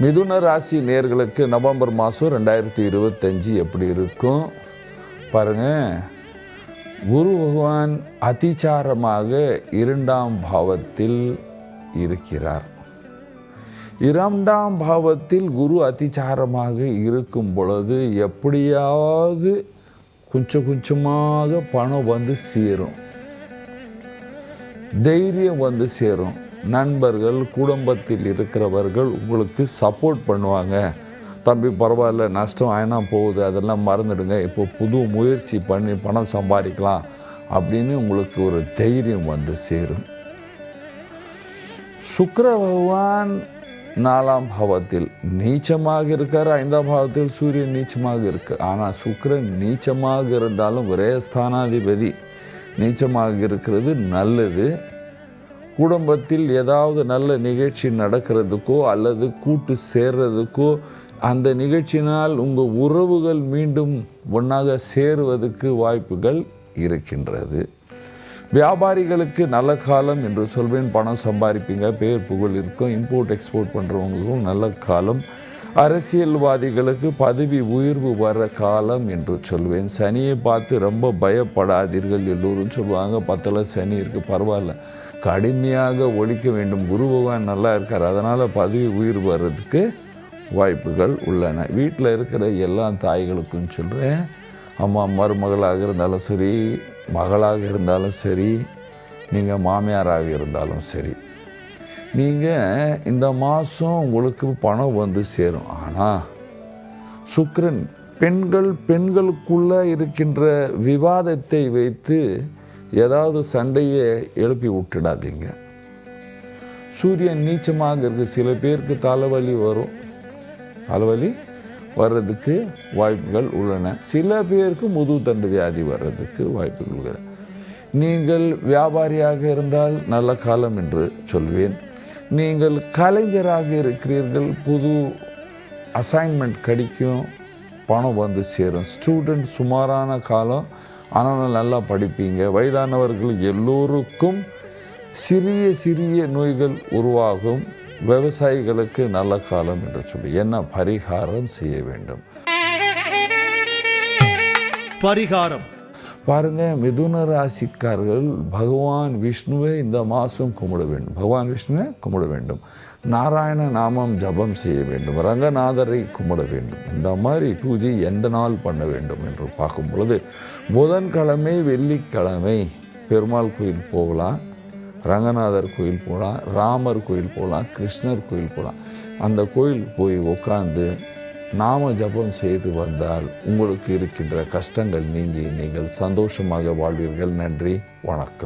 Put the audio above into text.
மிதுன ராசி நேர்களுக்கு நவம்பர் மாதம் ரெண்டாயிரத்தி இருபத்தஞ்சி எப்படி இருக்கும்? பாருங்கள் குரு பகவான் அதிச்சாரமாக இரண்டாம் பாவத்தில் இருக்கிறார். இரண்டாம் பாவத்தில் குரு அதிச்சாரமாக இருக்கும் பொழுது எப்படியாவது கொஞ்சம் கொஞ்சமாக பணம் வந்து சேரும். தைரியம் வந்து சேரும். நண்பர்கள் குடும்பத்தில் இருக்கிறவர்கள் உங்களுக்கு சப்போர்ட் பண்ணுவாங்க. தம்பி பரவாயில்ல நஷ்டம் ஆயினா போகுது அதெல்லாம் மறந்துடுங்க. இப்போ புது முயற்சி பண்ணி பணம் சம்பாதிக்கலாம் அப்படின்னு உங்களுக்கு ஒரு தைரியம் வந்து சேரும். சுக்கர பகவான் நாலாம் பாவத்தில் நீச்சமாக இருக்கார். ஐந்தாம் பாவத்தில் சூரியன் நீச்சமாக இருக்கு. ஆனால் சுக்கரன் நீச்சமாக இருந்தாலும் ஒரே ஸ்தானாதிபதி. நீச்சமாக இருக்கிறது நல்லது. குடும்பத்தில் ஏதாவது நல்ல நிகழ்ச்சி நடக்கிறதுக்கோ அல்லது கூட்டு சேர்றதுக்கோ அந்த நிகழ்ச்சியினால் உங்கள் உறவுகள் மீண்டும் ஒன்றாக சேருவதற்கு வாய்ப்புகள் இருக்கின்றது. வியாபாரிகளுக்கு நல்ல காலம் என்று சொல்வேன். பணம் சம்பாதிப்பீங்க பேர் புகழ் இருக்கும் இம்போர்ட் எக்ஸ்போர்ட் பண்ணுறவங்களுக்கும் நல்ல காலம். அரசியல்வாதிகளுக்கு பதவி உயர்வு வர காலம் என்று சொல்வேன். சனியை பார்த்து ரொம்ப பயப்படாதீர்கள் எல்லோரும் சொல்லுவாங்க. பத்தில் சனி இருக்குது பரவாயில்ல. கடுமையாக ஒழிக்க வேண்டும். குரு பகவான் நல்லா இருக்கார். அதனால் பதவி உயிர் வர்றதுக்கு வாய்ப்புகள் உள்ளன. வீட்டில் இருக்கிற எல்லா தாய்களுக்கும் சொல்கிறேன் அம்மா மருமகளாக இருந்தாலும் சரி மகளாக இருந்தாலும் சரி நீங்கள் மாமியாராக இருந்தாலும் சரி நீங்கள் இந்த மாதம் உங்களுக்கு பணம் வந்து சேரும். ஆனால் சுக்ரன் பெண்கள் பெண்களுக்குள்ளே இருக்கின்ற விவாதத்தை வைத்து ஏதாவது சண்டையை எழுப்பி விட்டுடாதீங்க. சூரியன் நீச்சமாக இருக்குது சில பேருக்கு தலைவலி வரும். தலைவலி வர்றதுக்கு வாய்ப்புகள் உள்ளன. சில பேருக்கு முதுகு தண்டு வியாதி வர்றதுக்கு வாய்ப்புகள் உள்ளன. நீங்கள் வியாபாரியாக இருந்தால் நல்ல காலம் என்று சொல்வேன். நீங்கள் கலைஞராக இருக்கிறீர்கள். புது அசைன்மெண்ட் கிடைக்கும். பணம் வந்து சேரும். ஸ்டூடெண்ட் சுமாரான காலம் ஆனால் நல்லா படிப்பீங்க. வயதானவர்கள் எல்லோருக்கும் சிறிய சிறிய நோய்கள் உருவாகும். விவசாயிகளுக்கு நல்ல காலம் என்று சொல்லி என்ன பரிகாரம் செய்ய வேண்டும்? பரிகாரம். பாருங்கள் மிதுன ராசிக்காரர்கள் பகவான் விஷ்ணுவை இந்த மாதம் கும்பிட வேண்டும். பகவான் விஷ்ணுவை கும்பிட வேண்டும். நாராயண நாமம் ஜபம் செய்ய வேண்டும். ரங்கநாதரை கும்பிட வேண்டும். இந்த மாதிரி பூஜை எந்த நாள் பண்ண வேண்டும் என்று பார்க்கும் பொழுது புதன்கிழமை வெள்ளிக்கிழமை பெருமாள் கோயில் போகலாம் ரங்கநாதர் கோயில் போகலாம் ராமர் கோயில் போகலாம் கிருஷ்ணர் கோயில் போகலாம். அந்த கோயில் போய் உட்காந்து நாம ஜபம் செய்து வந்தால் உங்களுக்கு இருக்கின்ற கஷ்டங்கள் நீங்கி நீங்கள் சந்தோஷமாக வாழ்வீர்கள். நன்றி. வணக்கம்.